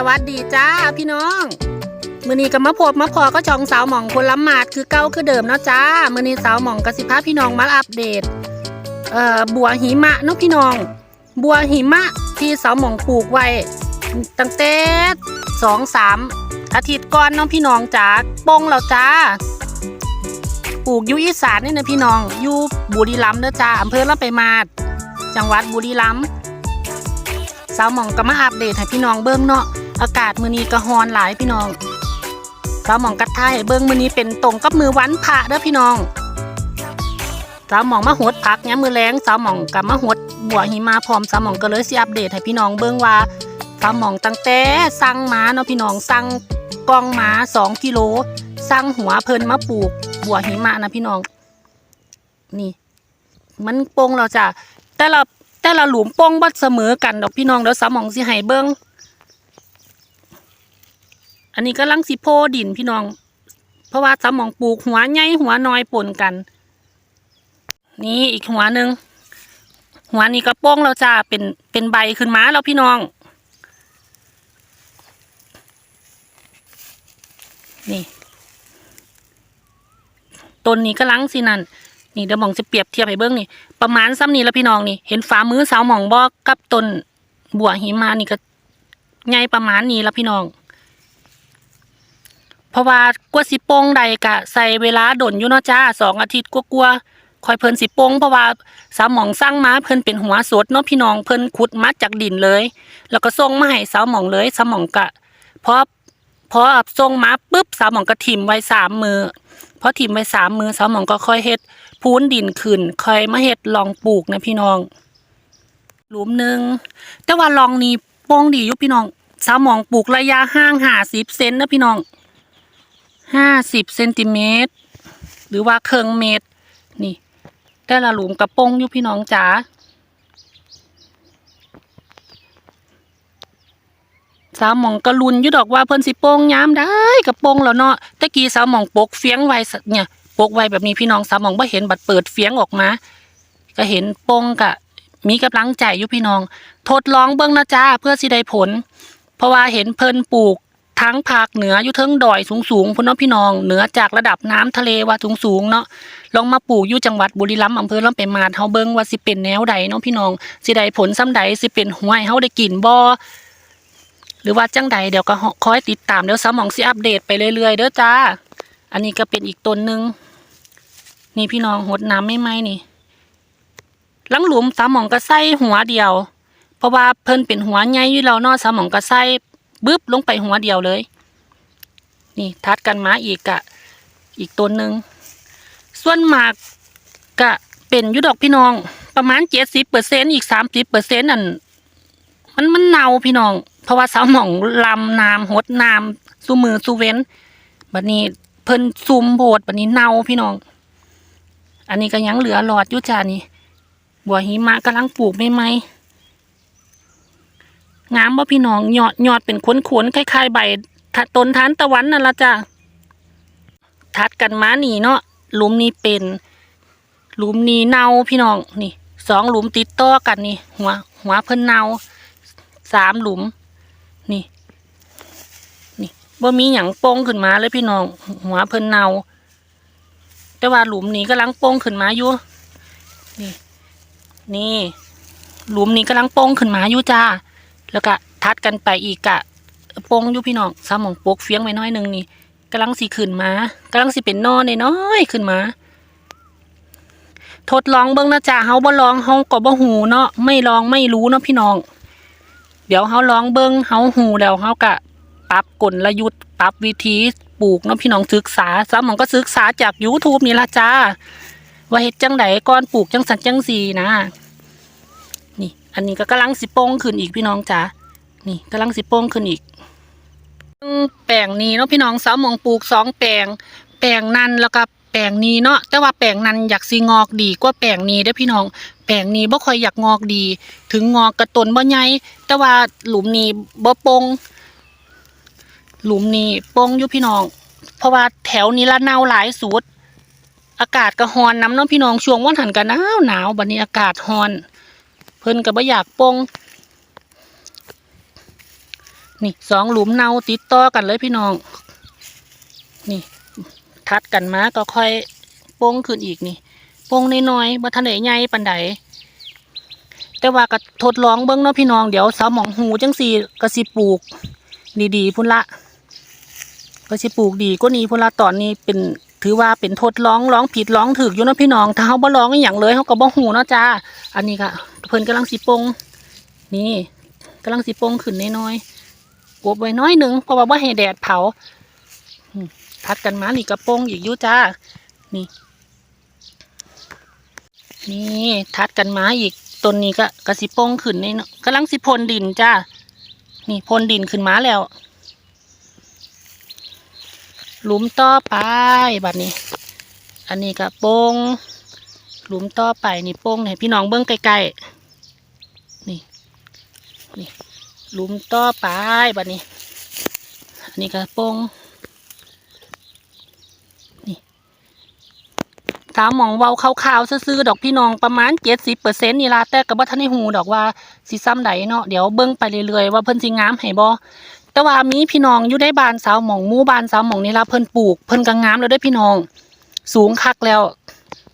สวัสดีจ้าพี่น้องมือนี้ก็มาพบมาพอก็ช่องสาวหม่องคนละหมาดคือเก่าคือเดิมเนาะจ้ามือนี้สาวหม่องกสิพาพี่น้องมาอัปเดตเอ่อบัวหิมะเนาะพี่น้อง บัวหิมะที่สาวหม่องปลูกไว้ตั้งแต่สองสามอาทิตย์ก่อนเนาะพี่น้องจ้าปงแล้วจ้าปลูกยู่อีสานนี่นะพี่น้องอยู่บุรีรัมย์เด้อจ้าอำเภอละไปมาด จังหวัดบุรีรัมย์สาวหมองก็มาอัปเดตให้พี่น้องเบิ้งเนาะ อากาศมือนี้ก็ร้อนหลายพี่น้องสาวหมองกัดทายเบิ้งมือนี้เป็นตรงกับมือวันพระเด้อพี่น้องสาวหมองมาหดพักเนี่ยมมือแรงสาวหมองกับมาหดบัวหิมะพร้อมสาวหมองก็เลยสิอัปเดตให้พี่น้องเบิ้งว่าสาวหมองตั้งแต่สั่งหมาเนาะพี่น้องสั่งกองหมา2กิโลสั่งหัวเพลินมาปลูกบัวหิมะนะพี่น้อง นี่ มันโปงเราจ้ะแต่ละแต่ละหลุมโป้งบัดเสมอกันดอกพี่น้องเดี๋ยวสามหมองสิให้เบิ้ง อันนี้ก็ลังสิโพดินพี่น้อง เพราะว่าสมหมองปลูกหัวใหญ่หัวน้อยปนกัน นี่อีกหัวหนึ่งหัวนี้ก็โป้งแล้วจ้าเป็นเป็นใบขึ้นมาแล้วพี่น้อง นี่ต้นนี้ก็ลังสินั่นนี่เดี๋ยวหมองจะเปรียบเทียบให้เบิ้องนี่ประมาณซ้ำนี้แล้วพี่น้องนี่ เห็นฝ่ามือสาวหมองบอกกับต้นบัวหิมานี่ก็ใหญ่ประมาณนี้แล้วพี่น้อง เพราะว่ากว่าสิโป้งใดกะใส่เวลาดนอยู่เนาะจ้าสองอาทิตย์กว่าๆคอยเพิ่นสิโป้งเพราะว่าสาวหมองสร้างมาเพิ่นเป็นหัวสดเนาะพี่น้องเพิ่นขุดมาจากดินเลย แล้วก็ส่งมาให้สาวหมองเลยสาวหมองกะพอพอส่งมาปุ๊บสาวหมองก็ถิ่มไว้สามมือพอถิ่มไว้สามมือสาวหมองก็ค่อยเฮ็ดพูนดินขึ้นค่อยมาเฮ็ดลองปลูกนะพี่น้องหลุมหนึ่งแต่ว่าลองนี้โป้งดีอยู่พี่น้องสาวหมองปลูกระยะห่างหาสิบเซนนะพี่น้อง ห้าสิบเซนติเมตรหรือว่าเครื่องเมตร นี่ แต่ละหลุมกระโปงอยู่พี่น้องจ๋าสาวหมองกระลุนยู่ดอกว่าเพิ่นสิโป้งยามได้กระโปงแล้วเนาะตะกี้สาวหมองปกเฟียงไว้เนี่ยปกไว้แบบนี้พี่น้องสาวหมองบ่เห็นบัดเปิดเฟียงออกมา ก็เห็นโป้งกะ มีกำลังใจอยู่พี่น้อง ทดลองเบิ่งนะจ้าเพื่อสิได้ผล เพราะว่าเห็นเพิ่นปลูก ทั้งภาคเหนืออยู่เทิงดอยสูงๆพุ่นเนาะพี่น้อง เหนือจากระดับน้ำทะเลว่าสูงๆเนาะลองมาปลูกอยู่จังหวัดบุรีรัมย์อำเภอลำไปมาดเฮาเบิ่งว่าสิเป็นแนวใดเนาะพี่น้องสิได้ผลซ้ำใดสิเป็นหัวให้เฮาได้กินบ่หรือว่าจังใดเดี๋ยวก็คอยติดตามเดี๋ยวสมองสิอัปเดตไปเรื่อยๆเด้อจ้า อันนี้ก็เป็นอีกต้นหนึ่งนี่พี่น้องหดน้ำไม่ไหมนี่ลังหลุมสามองก็ใส่หัวเดียว เพราะว่าเพิ่นเป็นหัวใหญ่อยู่แล้วเนาะสามองก็ใส่ บึ๊บลงไปหัวเดียวเลย นี่ทัดกันมาอีกกะ อีกต้นหนึ่งส่วนมากกะเป็นยุดอกพี่น้อง ประมาณเจ็ดสิบเปอร์เซ็นอีกสามสิบเปอร์เซ็นนั่นมันมันเน่าพี่น้อง เพราะว่าสาวหม่องลำน้ำหดน้ำสูมือสูเว้นบัดนี้เพิ่นซุมโบดบัดนี้เน่าพี่น้อง อันนี้ก็ยังเหลือหลอดยูจานี่บัวหิมะกำลังปลูกไม่ไหม งามบ่พี่น้องยอดยอดเป็นขนขนๆคล้ายๆใบทะต้นทานตะวันนั่นละจ้าทัดกันมาหนีเนาะหลุมนี้เป็น หลุมนี้เน่าพี่น้องนี่สองหลุมติดต่อกันนี่ หัว หัวเพิ่นเน่าสามหลุม นี่ นี่บ่มีหยังโป้งขึ้นมาเลยพี่น้อง หัวเพิ่นเนาแต่ว่าหลุมนี้กำลังโป้งขึ้นมาอยู่นี่ นี่ หลุมนี้กำลังโป้งขึ้นมาอยู่จ้า แล้วก็ทัดกันไปอีกกะโป้งอยู่พี่น้องสามองปกเฟี้ยงไว้น้อยหนึงนี่กำลังสิขึ้นมากำลังสิเป็นนอนน้อยขึ้นมา ทดลองเบิ่งนะจ้าเฮาบ่ลองเฮาก็บ่หูเนาะไม่ลองไม่รู้เนาะพี่น้อง เดี๋ยวเฮาลองเบิ่งเฮาหูแล้วเฮากะปรับกลยุทธ์ปรับวิธีปลูกเนาะพี่น้องศึกษาสามองก็ศึกษาจาก YouTube นี่ละจ้าว่าเฮ็ดจังไดก่อนปลูกจังสันจังสีนะ อันนี้ก็กำลังสิโป้งขึ้นอีกพี่น้องจ้านี่กำลังสิโป้งขึ้นอีกแปลงนี้เนาะพี่น้องสาวมองปลูกสองแปลง แปลงนั้นแล้วก็แปลงนี้เนาะแต่ว่าแปลงนั้นอยากสิงอกดีกว่าแปลงนี้เด้พี่น้อง แปลงนี้บ่ค่อยอยากงอกดี ถึงงอกกระตนบ่ใหญ่แต่ว่าหลุมนี้บ่โปงหลุมนี้โป้งอยู่พี่น้อง เพราะว่าแถวนี้ละนาวหลายสุด อากาศก็ฮ้อนน้ำเน้องพี่น้องช่วงวันหันกันหนาวหนาวบัดนี้อากาศฮ้อน พิ่นก็บ่อยากโป้งนี่สองหลุมเนาติดต่อกันเลยพี่น้อง นี่ ทัดกันมาก็ค่อยโป้งขึ้นอีกนี่โป้งน้อยๆบ่ทันได้ใหญ่ปานใดแต่ว่าก็ทดลองเบิ่งเนาะพี่น้องเดี๋ยวสาวหมองหูจังสี่ก็สิปลูก ดีๆพุ่นละก็สิปลูกดีก็นี้พุ่นละตอนนี้เป็น ถือว่าเป็นทดลองร้องผิดร้องถูกอยู่นะพี่น้องถ้าเฮาบ่ร้องอย่างเลยเฮาก็บ่หูเนาะจ้าอันนี้ก็เพิ่นกำลังสิปงนี่กำลังสิปงขึ้นน้อยๆกบไว้น้อยหนึ่งเพราะว่าบ่ให้แดดเผาทัดกันมานี่กระโปงอีกยู่จ้านี่ นี่ทัดกันมาอีกต้นนี้ก็กระสิปงขึ้นนเนาะกำลังสิพ่นดินจ้านี่พ่นดินขึ้นมาแล้ว หลุมต่อไปบัดนี้ อันนี้ก็โป้งหลุมต่อไปนี่โป้งให้พี่น้องเบิ้งใกล้ๆนี่นี่หลุมต่อไปบัดนี้ อันนี้ก็โป้งนี่สามหมองเว้าขาวๆซื่อๆดอกพี่น้องประมาณเจ็ดสิบเปอร์เซ็นต์นี่ละแต่กับว่าท่านให้หูดอกว่าสิซ้ำใดเนาะเดี๋ยวเบิ้งไปเรื่อยๆว่าเพิ่นสิงามให้บ่ แต่ว่ามีพี่น้องอยู่ในบ้านสาวหมองมู่บ้านสาวหมองนี่ละเพิ่นปลูกเพิ่นก็งามแล้วเด้พี่น้อง สูงคักแล้ว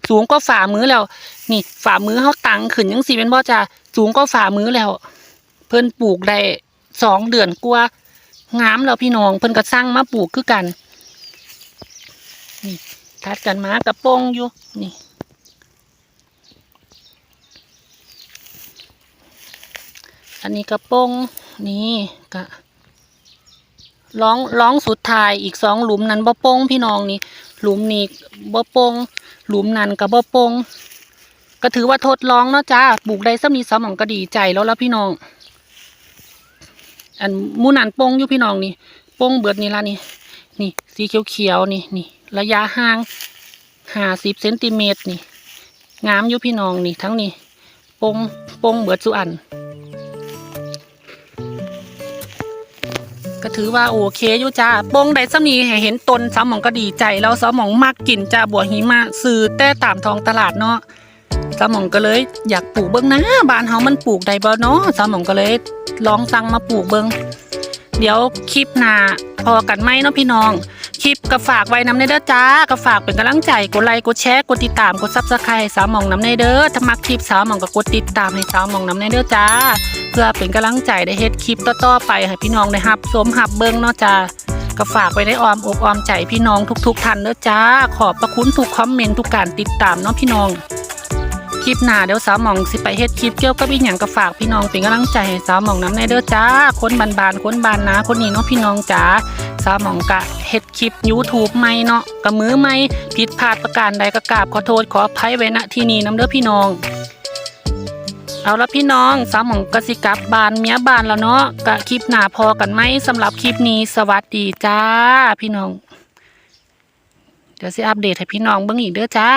สูงก็ฝ่ามือแล้ว นี่ฝ่ามือเขาตังขึ้นยังสีเป็นบ่จ้าสูงก็ฝ่ามือแล้ว เพิ่นปลูกได้สองเดือนกว่างามแล้วพี่น้องเพิ่นก็สร้างมาปลูกคือกันนี่ทัดกันมากระโปรงอยู่นี่อันนี้กระโปรงนี่กะ ร้องร้องสุดท้ายอีกสองหลุมนั้นบ่โป้งพี่น้องนี่หลุมนี้บ่โป้งหลุมนั้นกับบ่โป้งก็ถือว่าทดลองเนาะจ้าปลูกได้สำนีสมองก็ดีใจแล้วละพี่น้อง อันมูนันโป้งอยู่พี่น้องนี่โป้งเบิดนี่ละนี่ นี่ สีเขียวๆนี่นี่ระยะห่างห้าสิบเซนติเมตรนี่งามอยู่พี่น้องนี่ทั้งนี้โป้งโป้งเบิดสุอัน ก็ถือว่าโอเคอยู่จ้าโปงได้สำนีให้เห็นตนสาวหมองก็ดีใจ แล้วสาวหมองมากกินจ้าบัวหิมะซื้อแต่ตามท้องตลาดเนาะสาวหมองก็เลยอยากปลูกเบิ้งนะบ้านเฮามันปลูกได้บ่เนาะสาวหมองก็เลยลองสั่งมาปลูกเบิ้งเดี๋ยวคลิปหน้าพอกันไหมเนาะพี่น้อง คลิปก็ฝากไว้น้ำในเด้อจ้าก็ฝากเป็นกำลังใจกดไลค์กดแชร์กดติดตามกดซับสไครต์สาวหมองน้ำในเด้อถ้ามักคลิปสาวหมองก็กดติดตามให้สาวหมองน้ำในเด้อจ้า พื่อเป็นกำลังใจได้เฮ็ดคลิปต่อๆไปให้พี่น้องได้รับชมรับเบิ่งเนาะจ้าก็ฝากไว้ในอ้อมอกออมใจพี่น้องทุกๆท่านเด้อจ้า ขอบพระคุณทุกคอมเมนต์ทุกการติดตามเนาะพี่น้อง คลิปหน้าเดี๋ยวสาวมองสิไปเฮ็ดคลิปเกี่ยวกับอีหยังก็ฝากพี่น้องเป็นกำลังใจให้สาวมองน้ำในเด้อจ้า คนบานๆคนบานนาคนนี้เนาะพี่น้องจ้าสาวมองกะเฮ็ดคลิป YouTube ใหม่เนาะกะมือใหม่ผิดพลาดประการใดก็กราบขอโทษขออภัยไว้ณที่นี้นํเด้อพี่น้อง เอาละพี่น้องสามหมองกสิกับบานเมียบานแล้วเนาะกะคลิปหนาพอกันไหมสำหรับคลิปนี้สวัสดีจ้า พี่น้อง เดี๋ยวสิอัปเดตให้พี่น้องเบิ่งอีกเด้อจ้า